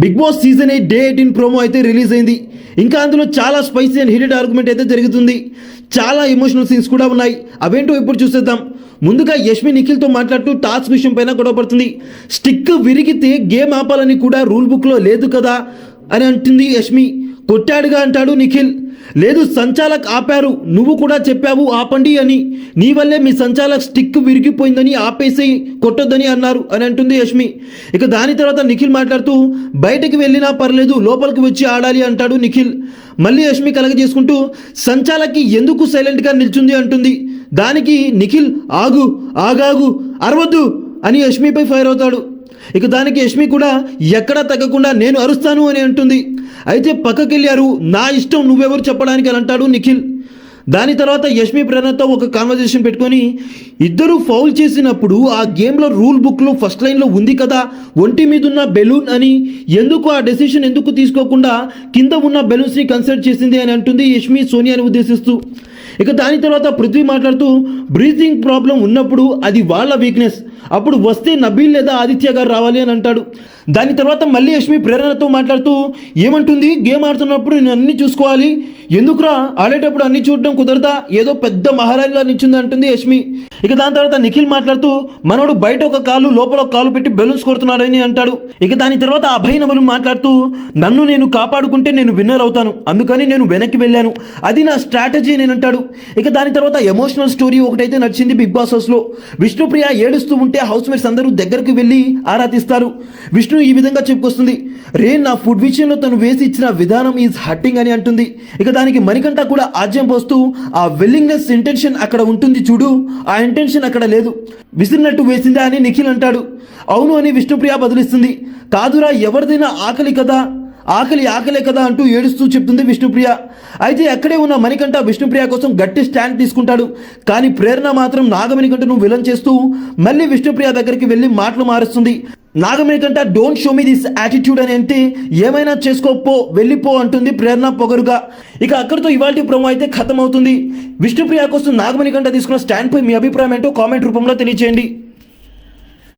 Bigg Boss season eight day eighteen promo అయితే release అయింది. ఇంకా అందులో చాలా స్పైసీ అండ్ హీటెడ్ ఆర్గ్యుమెంట్ అయితే జరుగుతుంది. చాలా ఎమోషనల్ సీన్స్ కూడా ఉన్నాయి. అవేంటో ఇప్పుడు చూసేద్దాం. ముందుగా యష్మి నిఖిల్తో మాట్లాడుతూ టాస్క్ విషయం పైన గొడవ పడుతుంది స్టిక్ విరిగితే గేమ్ ఆపాలని కూడా రూల్ బుక్లో లేదు కదా. అని అంటుంది యష్మి. కొట్టాడుగా అంటాడు నిఖిల్. లేదు సంచాలక్ ఆపారు. నువ్వు కూడా చెప్పావు ఆపండి అని. నీ వల్లే మీ సంచాలక్ స్టిక్ విరిగిపోయిందని ఆపేసి కొట్టొద్దని అన్నారు అని అంటుంది యష్మి. ఇక దాని తర్వాత నిఖిల్ మాట్లాడుతూ బయటకు వెళ్ళినా పర్లేదు లోపలికి వచ్చి ఆడాలి అంటాడు నిఖిల్. మళ్ళీ యష్మి కలగజేసుకుంటూ సంచాలక్కి ఎందుకు సైలెంట్గా నిల్చుంది అంటుంది. దానికి నిఖిల్ ఆగు ఆగాగు అరవద్దు అని యష్మిపై ఫైర్ అవుతాడు. ఇక దానికి యష్మి కూడా ఎక్కడా తగ్గకుండా నేను అరుస్తాను అని అంటుంది. అయితే పక్కకెళ్ళారు నా ఇష్టం నువ్వెవరు చెప్పడానికి అని అంటాడు నిఖిల్. దాని తర్వాత యష్మి ప్రేరణతో ఒక కాన్వర్జేషన్ పెట్టుకొని ఇద్దరు ఫౌల్ చేసినప్పుడు ఆ గేమ్లో రూల్ బుక్లో ఫస్ట్ లైన్లో ఉంది కదా ఒంటి మీద ఉన్న బెలూన్ అని ఎందుకు ఆ డెసిషన్ ఎందుకు తీసుకోకుండా కింద ఉన్న బెలూన్స్ని కన్సిడర్ చేసింది అని అంటుంది యష్మి సోనియాని ఉద్దేశిస్తూ. ఇక దాని తర్వాత పృథ్వీ మాట్లాడుతూ బ్రీతింగ్ ప్రాబ్లం ఉన్నప్పుడు అది వాళ్ళ వీక్నెస్ అప్పుడు వస్తే నబీల్ లేదా ఆదిత్య గారు రావాలి అని అంటాడు. దాని తర్వాత మళ్ళీ యష్మి ప్రేరణతో మాట్లాడుతూ ఏమంటుంది? గేమ్ ఆడుతున్నప్పుడు నేను అన్ని చూసుకోవాలి. ఎందుకురా? ఆడేటప్పుడు అన్ని చూడడం కుదరదా? ఏదో పెద్ద మహారాజులా నిచ్చింది అంటుంది యష్మి ఇక దాని తర్వాత నిఖిల్ మాట్లాడుతూ మనోడు బయట ఒక కాలు లోపల ఒక కాలు పెట్టి బెలూన్స్ కొడుతున్నాడని అంటాడు. ఇక దాని తర్వాత అభయనవులు మాట్లాడుతూ నన్ను నేను కాపాడుకుంటే నేను విన్నర్ అవుతాను. అందుకని నేను వెనక్కి వెళ్ళాను. అది నా స్ట్రాటజీ నేను అంటాడు. ఇక దాని తర్వాత ఎమోషనల్ స్టోరీ ఒకటైతే నడిచింది బిగ్ బాస్ హౌస్లో. విష్ణుప్రియ ఏడుస్తూ ఉంటే హౌస్ మేట్స్ అందరూ దగ్గరకు వెళ్ళి ఆరా తీస్తారు విష్ణు ఈ విధంగా చెప్పుకొస్తుంది రే నా ఫుడ్ విషయంలో తను వేసి ఇచ్చిన విధానం ఈజ్ హట్టింగ్ అని అంటుంది. ఇక దానికి మణికంఠ కూడా ఆజ్యం పోస్తూ ఆ విల్లింగ్నెస్ ఇంటెన్షన్ అక్కడ ఉంటుంది చూడు. ఆ ఇంటెన్షన్ అక్కడ లేదు. విసిరినట్టు వేసిందా అని నిఖిల్ అంటాడు. అవును అని విష్ణుప్రియ బదులిస్తుంది. కాదురా ఎవరిదైనా ఆకలి కదా? ఆకలి ఆకలే కదా అంటూ ఏడుస్తూ చెప్తుంది విష్ణుప్రియ. అయితే అక్కడే ఉన్న మణికంఠ విష్ణుప్రియ కోసం గట్టి స్టాండ్ తీసుకుంటాడు. కానీ ప్రేరణ మాత్రం నాగమణికంఠను విలన్ చేస్తూ మళ్ళీ విష్ణుప్రియ దగ్గరికి వెళ్ళి మాటలు మారుస్తుంది. Nagamanikanta don't show me this attitude అని అంటే ఏమైనా చేసుకోపో వెళ్ళిపో అంటుంది ప్రేరణ పొగరుగా. ఇక అక్కడితో ఇవాళ ప్రోమో అయితే ఖతం అవుతుంది విష్ణుప్రియ కోసం నాగమణికంఠ తీసుకున్న స్టాండ్ పై మీ అభిప్రాయం ఏంటో కామెంట్ రూపంలో తెలియచేయండి.